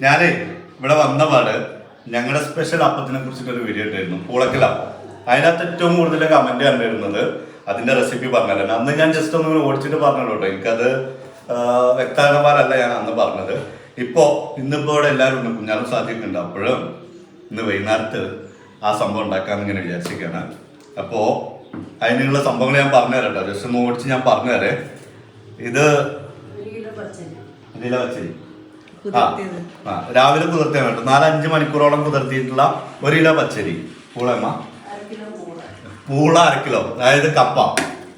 ഞാനേ ഇവിടെ വന്ന പാട് ഞങ്ങളുടെ സ്പെഷ്യൽ അപ്പത്തിനെ കുറിച്ചിട്ടൊരു വീഡിയോ ഇട്ടായിരുന്നു പൂളക്കൽ അപ്പം അതിനകത്ത് ഏറ്റവും കൂടുതൽ കമന്റ് കണ്ടിരുന്നത് അതിന്റെ റെസിപ്പി പറഞ്ഞല്ല അന്ന് ഞാൻ ജസ്റ്റ് ഒന്ന് ഓടിച്ചിട്ട് പറഞ്ഞല്ലോ കേട്ടോ എനിക്കത് വ്യക്താകന്മാരല്ല ഞാൻ അന്ന് പറഞ്ഞത്. ഇപ്പോ ഇന്നിപ്പോ ഇവിടെ എല്ലാവരും ഉണ്ട് കുഞ്ഞാലും സാധ്യതയുണ്ട് അപ്പോഴും ഇന്ന് വൈകുന്നേരത്ത് ആ സംഭവം ഉണ്ടാക്കാന്ന് ഇങ്ങനെ വിചാരിച്ചിരിക്കുകയാണ് അപ്പോ അതിനുള്ള സംഭവങ്ങൾ ഞാൻ പറഞ്ഞുതരാം കേട്ടോ ജസ്റ്റ് ഒന്ന് ഓടിച്ച് ഞാൻ പറഞ്ഞുതരേ ഇത് ആ, രാവിലെ കുതിർത്തേ വേണ്ട നാലഞ്ച് മണിക്കൂറോളം കുതിർത്തിയിട്ടുള്ള ഒരു കിലോ പച്ചരി പൂളമ്മ പൂള അര കിലോ. അതായത് കപ്പ.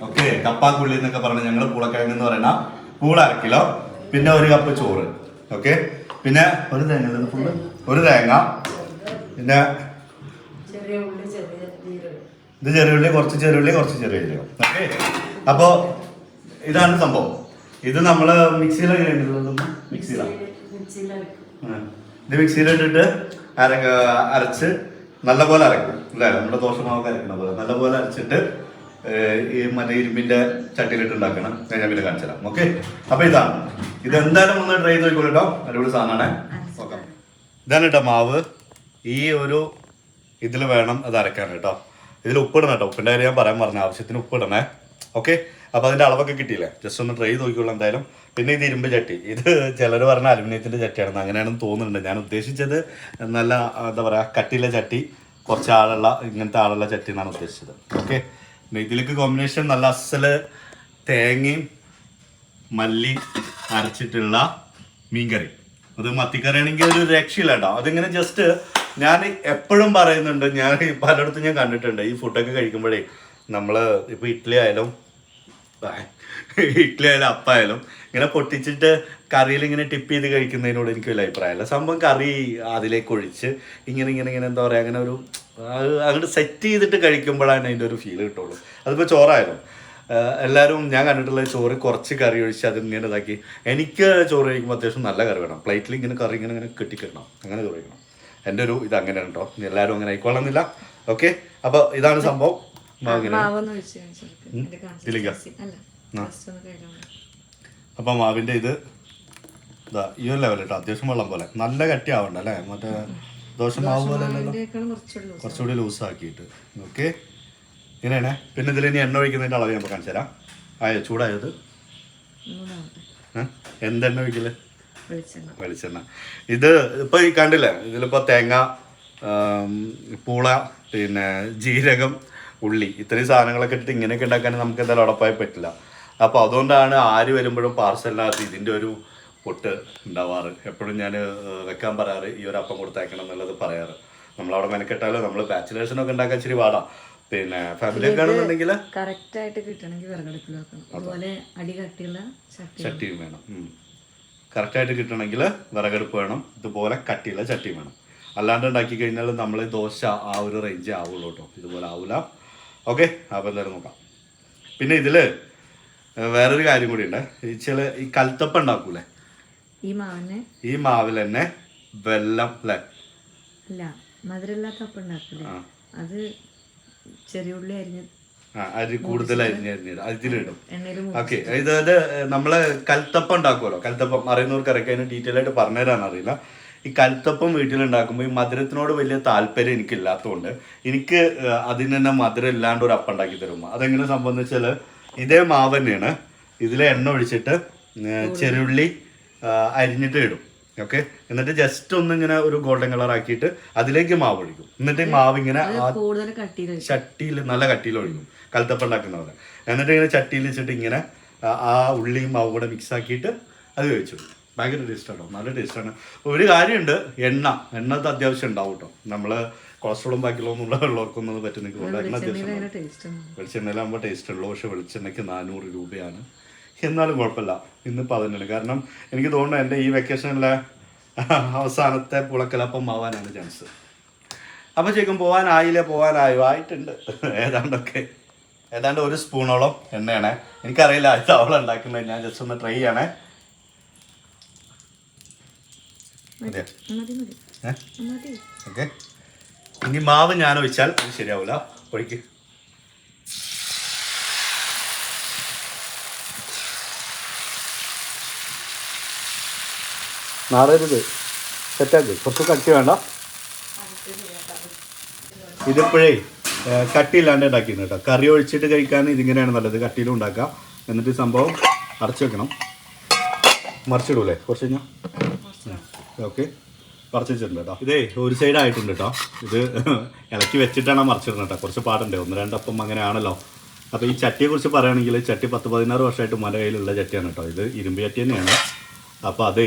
ഓക്കെ കപ്പ കുള്ളി എന്നൊക്കെ പറഞ്ഞ് ഞങ്ങൾ പൂളക്കിഴങ്ങ് എന്ന് പറയുന്ന പൂള അര കിലോ. പിന്നെ ഒരു കപ്പ് ചോറ്. ഓക്കെ പിന്നെ ഒരു തേങ്ങ ഒരു തേങ്ങ. പിന്നെ ചെറിയ ഉള്ളി ചെറിയ ജീരകം. ഇത് ചെറിയുള്ളി കുറച്ച് ചെറിയുള്ളി കുറച്ച് ചെറിയ ഉള്ളി ഓക്കെ അപ്പോ ഇതാണ് സംഭവം. ഇത് നമ്മൾ മിക്സിയിലാണ് മിക്സിയിലാണ്. ഇത് മിക്സിയിലിട്ടിട്ട് അരങ്ങ അരച്ച് നല്ലപോലെ അരക്കും. അല്ലേ? നമ്മുടെ ദോഷമാവൊക്കെ അരക്കണ. പോലെ നല്ലപോലെ അരച്ചിട്ട് ഈ മറ്റേ ഇരുമ്പിന്റെ ചട്ടിയിലിട്ട് ഉണ്ടാക്കണം. ഞാൻ പിന്നെ കാണിച്ചു തരാം. ഓക്കെ? അപ്പൊ ഇതാണ് ഇത്. എന്തായാലും ഒന്ന് ട്രൈ ചെയ്ത് നോക്കൂ കേട്ടോ. അടിപൊളി സാധനമാണ്. ഇതാണ് കേട്ടോ മാവ്. ഈ ഒരു ഇതിൽ വേണം അത് അരക്കാൻ കേട്ടോ. ഇതിൽ ഉപ്പിടണം കേട്ടോ. ഉപ്പിന്റെ കാര്യം ഞാൻ പറയാൻ പറഞ്ഞ ആവശ്യത്തിന് ഉപ്പിടണേ. ഓക്കെ? അപ്പൊ അതിന്റെ അളവൊക്കെ കിട്ടിയില്ലേ? ജസ്റ്റ് ഒന്ന് ട്രൈ നോക്കിക്കോളൂ എന്തായാലും. പിന്നെ ഇത് ഇരുമ്പ് ചട്ടി. ഇത് ചിലർ പറഞ്ഞ അലുമിനിയത്തിന്റെ ചട്ടിയാണെന്ന് അങ്ങനെയാണ് തോന്നുന്നുണ്ട്. ഞാൻ ഉദ്ദേശിച്ചത് നല്ല എന്താ പറയാ കട്ടില ചട്ടി കുറച്ച് ആളുള്ള ഇങ്ങനത്തെ ആളുള്ള ചട്ടി എന്നാണ് ഉദ്ദേശിച്ചത്. ഓക്കെ ഇതിലേക്ക് കോമ്പിനേഷൻ നല്ല അസൽ തേങ്ങയും മല്ലി അരച്ചിട്ടുള്ള മീൻകറി. അത് മത്തിക്കറി ആണെങ്കിൽ ഒരു രക്ഷയില്ല കേട്ടോ. അതിങ്ങനെ ജസ്റ്റ് ഞാൻ എപ്പോഴും പറയുന്നുണ്ട് ഞാൻ പലയിടത്തും ഞാൻ കണ്ടിട്ടുണ്ട്. ഈ ഫുഡൊക്കെ കഴിക്കുമ്പോഴേ നമ്മൾ ഇപ്പോൾ ഇഡ്ഡലി ആയാലും ആ, ഇഡ്ഡലി ആയാലും അപ്പായാലും ഇങ്ങനെ പൊട്ടിച്ചിട്ട് കറിയിൽ ഇങ്ങനെ ടിപ്പ് ചെയ്ത് കഴിക്കുന്നതിനോട് എനിക്ക് വലിയ അഭിപ്രായമില്ല സംഭവം കറി അതിലേക്ക് ഒഴിച്ച് ഇങ്ങനെ ഇങ്ങനെ ഇങ്ങനെ എന്താ പറയുക അങ്ങനെ ഒരു അങ്ങോട്ട് സെറ്റ് ചെയ്തിട്ട് കഴിക്കുമ്പോഴാണ് അതിന്റെ ഒരു ഫീൽ കിട്ടുള്ളൂ. അതിപ്പോൾ ചോറായാലും എല്ലാവരും ഞാൻ കണ്ടിട്ടുള്ള ചോറ് കുറച്ച് കറി ഒഴിച്ച് അത് ഇങ്ങനെ ഇതാക്കി. എനിക്ക് ചോറ് കഴിക്കുമ്പോൾ അത്യാവശ്യം നല്ല കറി വേണം. പ്ലേറ്റിൽ ഇങ്ങനെ കറി ഇങ്ങനെ ഇങ്ങനെ കെട്ടിക്കിടണം. അങ്ങനെ ചോറ് കഴിക്കണം എന്റെ ഒരു ഇത് അങ്ങനെ കേട്ടോ എല്ലാവരും അങ്ങനെ ആയിക്കോളണമെന്നില്ല ഓക്കെ അപ്പോൾ ഇതാണ് സംഭവം. മാവിന്റെ അപ്പം മാവിന്റെ ഇത് ഇതാ ഈ ഒരു ലെവൽ കേട്ടോ അത്യാവശ്യം വെള്ളം പോലെ. നല്ല കട്ടി ആവണ്ട അല്ലേ? മറ്റേ ദോശ മാവ് പോലെ കുറച്ചുകൂടി ലൂസ് ആക്കിയിട്ട്. ഓക്കെ ഇങ്ങനെയാണ്. പിന്നെ ഇതിൽ ഇനി എണ്ണ ഒഴിക്കുന്നതിന്റെ അളവ് ഞാൻ കാണിച്ചു തരാം. ആയോ? ചൂടായത്? എന്തെണ്ണ ഒഴിക്കൽ? വെളിച്ചെണ്ണ. ഇത് ഇപ്പൊ ഈ കണ്ടില്ലേ? ഇതിലിപ്പോ തേങ്ങ പൂള പിന്നെ ജീരകം ഉള്ളി. ഇത്രയും സാധനങ്ങളൊക്കെ ഇട്ടിട്ട് ഇങ്ങനെയൊക്കെ ഉണ്ടാക്കാൻ നമുക്ക് എന്തായാലും ഉടപ്പായി പറ്റില്ല. അപ്പൊ അതുകൊണ്ടാണ് ആര് വരുമ്പോഴും പാർസലിനകത്ത് ഇതിന്റെ ഒരു പൊട്ട് ഉണ്ടാവാറ്. എപ്പോഴും ഞാൻ വെക്കാൻ പറയാറ് ഈ ഒരു അപ്പം കൊടുത്തയക്കണം എന്നുള്ളത് പറയാറ്. നമ്മളവിടെ മെനക്കെട്ടാലോ? നമ്മൾ ബാച്ചിലേഴ്സിനൊക്കെ ഉണ്ടാക്കാൻ ഇച്ചിരി പാടാ. പിന്നെ ഫാമിലി ഒക്കെ ആണെന്നുണ്ടെങ്കിൽ കറക്റ്റ് ആയിട്ട് കിട്ടണമെങ്കിൽ വിറകടുപ്പിൽ വെക്കണം. അതുപോലെ അടി കട്ടിയുള്ള ചട്ടിയും വേണം. കറക്റ്റായിട്ട് കിട്ടണമെങ്കിൽ വിറകടുപ്പ് വേണം. ഇതുപോലെ കട്ടിയുള്ള ചട്ടിയും വേണം. അല്ലാണ്ട് ഉണ്ടാക്കി കഴിഞ്ഞാൽ നമ്മൾ ദോശ ആ ഒരു റേഞ്ച് ആവുള്ളൂ കേട്ടോ. ഇതുപോലെ ആവില്ല ഓക്കെ അപ്പോൾ എന്തായാലും നോക്കാം. പിന്നെ ഇതിൽ വേറൊരു കാര്യം കൂടി ഉണ്ട് ഈ ചില ഈ കൽത്തപ്പ ഉണ്ടാക്കൂലേ? ഈ മാവിനെ? ഈ മാവിൽ തന്നെ വെല്ലം അല്ലേ? അല്ല മധുരമില്ലാത്ത അപ്പം അത് ചെറിയ ഉള്ളി അരിഞ്ഞ് അരി കൂടുതൽ അരിഞ്ഞ് അരിഞ്ഞിടും അതിലിടും. ഓക്കെ ഇത് നമ്മൾ കൽത്തപ്പം ഉണ്ടാക്കുമല്ലോ കൽത്തപ്പം അറിയുന്നവർക്ക് ഇറക്കി അതിന് ഡീറ്റെയിൽ ആയിട്ട് പറഞ്ഞുതരാൻ അറിയില്ല. ഈ കൽത്തപ്പം വീട്ടിലുണ്ടാക്കുമ്പോൾ ഈ മധുരത്തിനോട് വലിയ താല്പര്യം എനിക്കില്ലാത്തതുകൊണ്ട് എനിക്ക് അതിന് തന്നെ മധുരം ഇല്ലാണ്ട് ഒരു അപ്പം ഉണ്ടാക്കി തരുമ്പോൾ അതെങ്ങനെ സംബന്ധിച്ചാൽ ഇതേ മാവ് തന്നെയാണ്. ഇതിൽ എണ്ണ ഒഴിച്ചിട്ട് ചെറുള്ളി അരിഞ്ഞിട്ട് ഇടും. ഓക്കെ? എന്നിട്ട് ജസ്റ്റ് ഒന്ന് ഇങ്ങനെ ഒരു ഗോൾഡൻ കളർ ആക്കിയിട്ട് അതിലേക്ക് മാവ് ഒഴിക്കും. എന്നിട്ട് ഈ മാവ് ഇങ്ങനെ ചട്ടിയിൽ നല്ല കട്ടിയിൽ ഒഴിക്കും. കൽത്തപ്പം ഉണ്ടാക്കുന്ന പോലെ എന്നിട്ട് ഇങ്ങനെ ചട്ടിയിൽ വെച്ചിട്ട് ഇങ്ങനെ ആ- ആ ഉള്ളിയും മാവും കൂടെ മിക്സ് ആക്കിയിട്ട് അത് കഴിച്ചു ഭയങ്കര ടേസ്റ്റ് ആണോ നല്ല ടേസ്റ്റാണ് ഒരു കാര്യമുണ്ട് എണ്ണ. എണ്ണ അത് അത്യാവശ്യം ഉണ്ടാവും കേട്ടോ നമ്മൾ കൊളസ്ട്രോളും ബാക്കിയുള്ളതും ഉള്ള ഉള്ളവർക്കൊന്നും അത് പറ്റും നിങ്ങൾക്ക് എണ്ണ അത്യാവശ്യം വെളിച്ചെണ്ണയിലാകുമ്പോൾ ടേസ്റ്റ് ഉള്ളൂ. പക്ഷെ വെളിച്ചെണ്ണയ്ക്ക് നാനൂറ് രൂപയാണ്. എന്നാലും കുഴപ്പമില്ല. ഇന്നിപ്പോൾ അതന്നെയാണ് കാരണം എനിക്ക് തോന്നുന്നു എന്റെ ഈ വെക്കേഷനിലെ അവസാനത്തെ പുളക്കലപ്പം ആവാനാണ് ചാൻസ് അപ്പോൾ ശരിക്കും പോകാനായില്ലേ പോകാനായോ ആയിട്ടുണ്ട്. ഏതാണ്ടൊക്കെ. ഏതാണ്ട് ഒരു സ്പൂണോളം എണ്ണയാണ്. എനിക്കറിയില്ല അത് അവളുണ്ടാക്കുന്നത് ഞാൻ ജസ്റ്റ് ഒന്ന് ട്രൈ ചെയ്യണേ. ഓക്കെ. ഇനി മാവ് ഞാൻ ഒഴിച്ചാൽ അത് ശരിയാവില്ല ഒഴിക്ക്. നാളരുത് സെറ്റാക്ക്. കുറച്ച് കട്ടി വേണ്ട. ഇതിപ്പോഴേ കട്ടിയില്ലാണ്ട് ഉണ്ടാക്കിയിരുന്നു കേട്ടോ. കറി ഒഴിച്ചിട്ട് കഴിക്കാൻ ഇതിങ്ങനെയാണ് നല്ലത്. കട്ടിയിലും ഉണ്ടാക്കാം. എന്നിട്ട് സംഭവം അടച്ചു വെക്കണം. മറിച്ചിടൂലേ? കുറച്ച് കഴിഞ്ഞാൽ ഓക്കെ. മറിച്ച് വെച്ചിട്ടുണ്ട് കേട്ടോ ഇതേ ഒരു സൈഡ് ആയിട്ടുണ്ട് കേട്ടോ ഇത് ഇളക്കി വെച്ചിട്ടാണ് മറിച്ചിടുന്നത് കേട്ടോ കുറച്ച് പാടുണ്ട്. ഒന്ന് രണ്ടപ്പം അങ്ങനെയാണല്ലോ. അപ്പോൾ ഈ ചട്ടിയെക്കുറിച്ച് പറയുകയാണെങ്കിൽ ചട്ടി പത്ത് പതിനാറ് വർഷമായിട്ട് മല കയ്യിലുള്ള ചട്ടിയാണ് കേട്ടോ ഇത് ഇരുമ്പ് ചട്ടി തന്നെയാണ്. അപ്പോൾ അതേ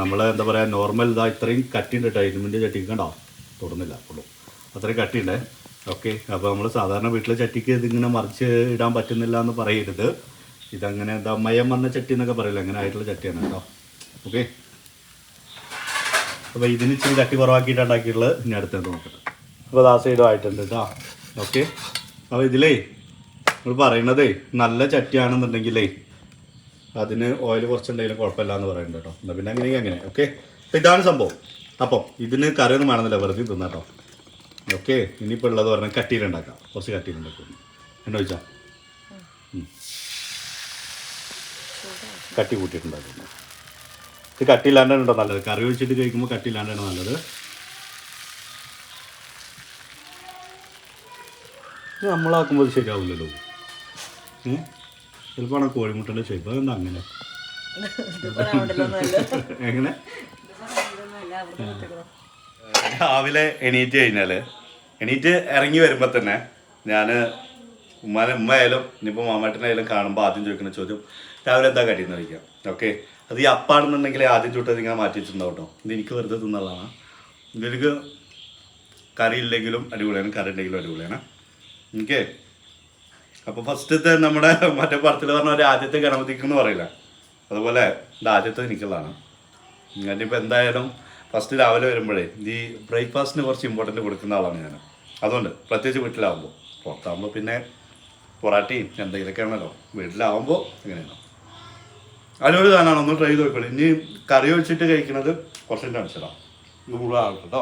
നമ്മൾ എന്താ പറയുക നോർമൽ ഇതാ ഇത്രയും കട്ടിയുണ്ട് കേട്ടോ ഇരുമ്പിന്റെ ചട്ടിക്ക് കണ്ടോ? തൊടുന്നില്ല ഉള്ളൂ അത്രയും കട്ടിയുണ്ട്. ഓക്കെ. അപ്പോൾ നമ്മൾ സാധാരണ വീട്ടിലെ ചട്ടിക്ക് ഇതിങ്ങനെ മറിച്ച് ഇടാൻ പറ്റുന്നില്ല എന്ന് പറയരുത്. ഇതങ്ങനെ എന്താ മയം വന്ന ചട്ടി എന്നൊക്കെ പറയില്ല? അങ്ങനെ ആയിട്ടുള്ള ചട്ടിയാണ് കേട്ടോ ഓക്കെ. അപ്പോൾ ഇതിന് ഇച്ചിരി കട്ടി കുറവാക്കിയിട്ട് ഉണ്ടാക്കിയിട്ടുള്ളത്. ഇനി അടുത്തത് നോക്കട്ടെ. അപ്പോൾ ദാ സൈഡും ആയിട്ടുണ്ട് കേട്ടോ ഓക്കെ. അപ്പോൾ ഇതിലേ നമ്മൾ പറയണതേ നല്ല ചട്ടിയാണെന്നുണ്ടെങ്കിലേ അതിന് ഓയിൽ കുറച്ചുണ്ടെങ്കിലും കുഴപ്പമില്ല എന്ന് പറയുന്നുണ്ട് കേട്ടോ എന്നാൽ പിന്നെ അങ്ങനെയെങ്കിൽ അങ്ങനെ. ഓക്കെ. അപ്പോൾ ഇതാണ് സംഭവം. അപ്പം ഇതിന് കറിയൊന്നും വേണമെന്നില്ല. വെറുതെ തിന്നാം കേട്ടോ ഓക്കെ. ഇനിയിപ്പോൾ ഉള്ളത് പറഞ്ഞാൽ കട്ടിയിലുണ്ടാക്കാം കുറച്ച് കട്ടിയിലുണ്ടാക്കും എന്നെ ചോദിച്ചാൽ കട്ടി കൂട്ടിയിട്ടുണ്ടാക്കുന്നു ഇത് കട്ടിയില്ലാണ്ടാണ് കേട്ടോ നല്ലത്. കറി ഒഴിച്ചിട്ട് കഴിക്കുമ്പോൾ കട്ടിയില്ലാണ്ടാണ് നല്ലത്. നമ്മളാക്കുമ്പോൾ ശരിയാവില്ലല്ലോ. ചിലപ്പോൾ ആണ് കോഴിമുട്ടന്റെ ഷേപ്പ് അതെന്താ അങ്ങനെ? എങ്ങനെ? രാവിലെ എണീറ്റ് കഴിഞ്ഞാൽ എണീറ്റ് ഇറങ്ങി വരുമ്പോൾ തന്നെ ഞാൻ ഉമ്മാനെ ഉമ്മയായാലും ഇനിയിപ്പോൾ മാമാട്ടനായാലും കാണുമ്പോൾ ആദ്യം ചോദിക്കുന്ന ചോദ്യം രാവിലെ എന്താ കടിയെന്ന് ചോദിക്കാം? ഓക്കെ അത് ഈ അപ്പാണെന്നുണ്ടെങ്കിൽ ആദ്യം ചൂട്ടത് ഇങ്ങനെ മാറ്റി വെച്ചിട്ടുണ്ടാവും കേട്ടോ. ഇത് എനിക്ക് വെറുതെ തിന്നുള്ളതാണ്. ഇവർക്ക് കറി ഇല്ലെങ്കിലും അടിപൊളിയാണ് കറി ഉണ്ടെങ്കിലും അടിപൊളിയാണ്. എനിക്ക് അപ്പോൾ ഫസ്റ്റത്തെ നമ്മുടെ മറ്റേ പടത്തിൽ പറഞ്ഞ ഒരു ആദ്യത്തെ ഗണപതിക്ക് എന്ന് പറയില്ല. അതുപോലെ ഇത് ആദ്യത്തെ എനിക്കുള്ളതാണ്. ഞാനിപ്പോൾ എന്തായാലും ഫസ്റ്റ് രാവിലെ വരുമ്പോഴേ ഈ ബ്രേക്ക്ഫാസ്റ്റിന് കുറച്ച് ഇമ്പോർട്ടന്റ് കൊടുക്കുന്ന ആളാണ് ഞാൻ അതുകൊണ്ട് പ്രത്യേകിച്ച് വീട്ടിലാവുമ്പോൾ പുറത്താകുമ്പോൾ പിന്നെ പൊറാട്ടയും എന്തെങ്കിലുമൊക്കെ ആണല്ലോ. വീട്ടിലാവുമ്പോൾ ഇങ്ങനെയാണ്. അതിനോട് സാധനമാണ് ഒന്ന് ട്രൈ ചെയ്ത് നോക്കണം ഇനി കറി വെച്ചിട്ട് കഴിക്കുന്നത് കുറച്ചും ടെൻഷനാണ് മുഴുവൻ ആൾക്ക് കേട്ടോ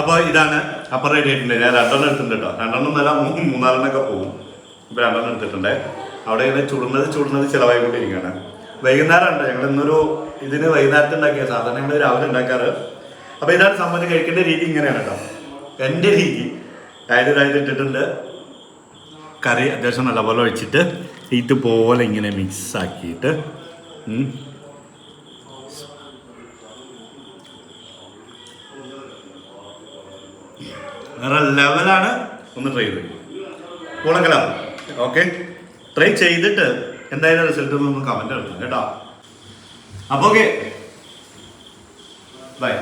അപ്പോൾ ഇതാണ് അപ്പം റെഡി ആയിട്ടുണ്ട് ഞാൻ രണ്ടെണ്ണം എടുത്തിട്ടുണ്ട് കേട്ടോ. രണ്ടെണ്ണം നല്ല മൂന്നാലെണ്ണൊക്കെ പോകും ഇപ്പം രണ്ടെണ്ണം എടുത്തിട്ടുണ്ട്. അവിടെ ഇങ്ങനെ ചുടുന്നത് ചുടുന്നത് ചിലവായിക്കൊണ്ടിരിക്കുകയാണ്. വൈകുന്നേരം ഉണ്ട് ഞങ്ങൾ ഇന്നൊരു ഇതിന് വൈകുന്നേരത്ത് ഉണ്ടാക്കിയ സാധാരണ ഞങ്ങൾ രാവിലെ ഉണ്ടാക്കാറ്. അപ്പോൾ ഇതാണ് സംബന്ധിച്ച് കഴിക്കേണ്ട രീതി ഇങ്ങനെയാണ് കേട്ടോ. എന്റെ രീതി. അതായത് ഇതായത് ഇട്ടിട്ടുണ്ട്. കറി അത്യാവശ്യം നല്ലപോലെ ഒഴിച്ചിട്ട് ഇതുപോലെ ഇങ്ങനെ മിക്സ് ആക്കിയിട്ട് ഉം. വേറെ ലെവലാണ് ഒന്ന് ട്രൈ ചെയ്ത്. കുളങ്കലാണ് ഓക്കെ ട്രൈ ചെയ്തിട്ട് എന്തായാലും റിസൾട്ട് ഒന്ന് കമന്റ് എടുക്കാം കേട്ടോ. അപ്പോൾ ഓക്കെ ബൈ